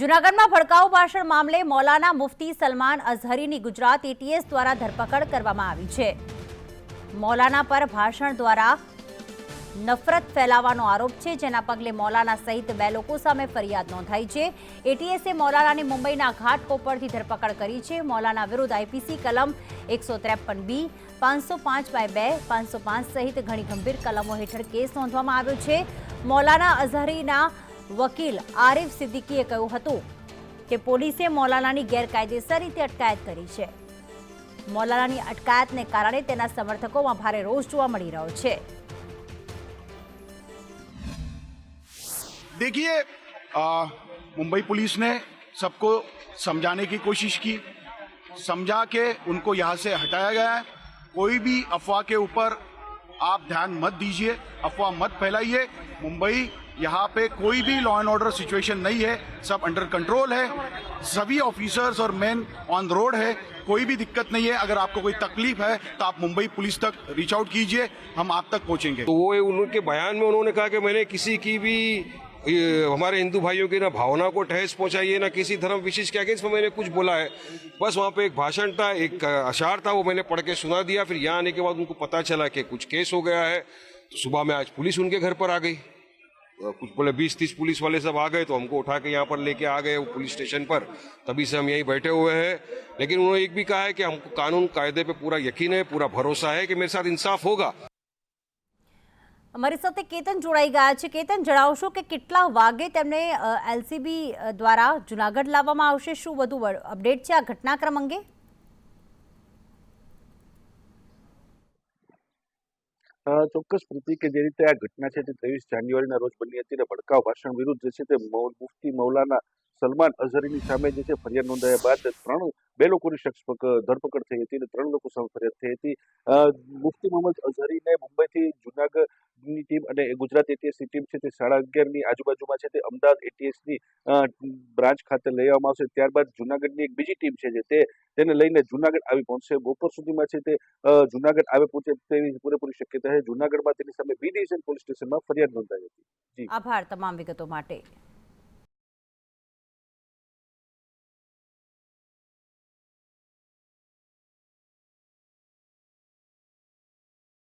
જૂનાગઢમાં ભડકાઉ ભાષણ મામલે મૌલાના મુફતી સલમાન અઝહરીની ગુજરાત એટીએસ દ્વારા ધરપકડ કરવામાં આવી છે. મૌલાના પર ભાષણ દ્વારા નફરત ફેલાવવાનો આરોપ છે, જેના પગલે મૌલાના સહિત બે લોકો સામે ફરિયાદ નોંધાઈ છે. એટીએસે મૌલાનાની મુંબઈના ઘાટકોપરથી ધરપકડ કરી છે. મૌલાના વિરુદ્ધ આઈપીસી કલમ એકસો ત્રેપન બી, પાંચસો પાંચ બાય બે, પાંચસો પાંચ સહિત ઘણી ગંભીર કલમો હેઠળ કેસ નોંધવામાં આવ્યો છે. મૌલાના અઝહરીના વકીલ આરિફ સિદ્દીકીએ કહ્યું હતું કે પોલીસે મૌલાનાની ગેરકાયદેસર રીતે અટકાયત કરી છે મૌલાનાની અટકાયતને કારણે તેના સમર્થકોમાં ભારે રોષ જોવા મળી રહ્યો છે देखिए आ, मुंबई पुलिस ने सबको समझाने की कोशिश की समझा के उनको यहाँ से हटाया गया है कोई भी अफवाह के ऊपर आप ध्यान मत दीजिए, अफवाह मत फैलाइए। मुंबई यहाँ पे कोई भी लॉ एंड ऑर्डर सिचुएशन नहीं है, सब अंडर कंट्रोल है। सभी ऑफिसर्स और मैन ऑन रोड है, कोई भी दिक्कत नहीं है। अगर आपको कोई तकलीफ़ है तो आप मुंबई पुलिस तक रीच आउट कीजिए, हम आप तक पहुँचेंगे। तो वो उनके बयान में उन्होंने कहा कि मैंने किसी की भी हमारे हिंदू भाइयों की ना भावना को ठहस पहुंचाई है ना किसी धर्म विशेष के अगेंस्ट मैंने कुछ बोला है। बस वहाँ पे एक भाषण था एक अशार था वो मैंने पढ़ के सुना दिया फिर यहाँ आने के बाद उनको पता चला कि कुछ केस हो गया है। तो सुबह में आज पुलिस उनके घर पर आ गई। अ, कुछ बोले बीस तीस पुलिस वाले सब आ गए तो हमको उठा के यहाँ पर लेके आ गए वो पुलिस स्टेशन पर। तभी से हम यहीं बैठे हुए हैं। लेकिन उन्होंने एक भी कहा है कि हमको कानून कायदे पे पूरा यकीन है पूरा भरोसा है कि मेरे साथ इंसाफ होगा। અમારી સાથે કેતન જોડાઈ ગયા છે. કેતન, જણાવશો કે કેટલા વાગે તેમને એલસીબી દ્વારા જુનાગઢ લાવવામાં આવશે? શું વધુ અપડેટ છે આ ઘટનાક્રમ અંગે ચોક્કસ પ્રતિ કે જે રીતે આ ઘટના છે તે ત્રેવીસ જાન્યુઆરીના રોજ બની હતી અને ભડકાવ ભાષણ વિરુદ્ધ જે છે તે મુફ્તી મૌલાના સલમાન અઝહરીની સામે જે છે ફરિયાદ નોંધાયા બાદ ત્રણ, બે લોકોની શખ્સ ધરપકડ થઈ હતી અને ત્રણ લોકો સામે, ફરિયાદ થઈ હતી. મુફ્તી મોહમ્મદ અઝહરીને મુંબઈથી અને ગુજરાત એટીએસની ટીમ છે તે સાડા અગિયારની આજુબાજુમાં છે તે અમદાવાદ એટીએસની બ્રાન્ચ ખાતે લઈ આવવામાં આવશે. ત્યારબાદ જુનાગઢની એક બીજી ટીમ છે જે તે, તેને લઈને જુનાગઢ આવી પહોંચશે. બપોર સુધીમાં છે તે જુનાગઢ આવે પહોંચે તેવી પૂરેપૂરી શક્યતા છે. જુનાગઢમાં તેની સામે બી ડિવિઝન પોલીસ સ્ટેશનમાં ફરિયાદ નોંધાઈ હતી. આભાર તમામ વિગતો માટે.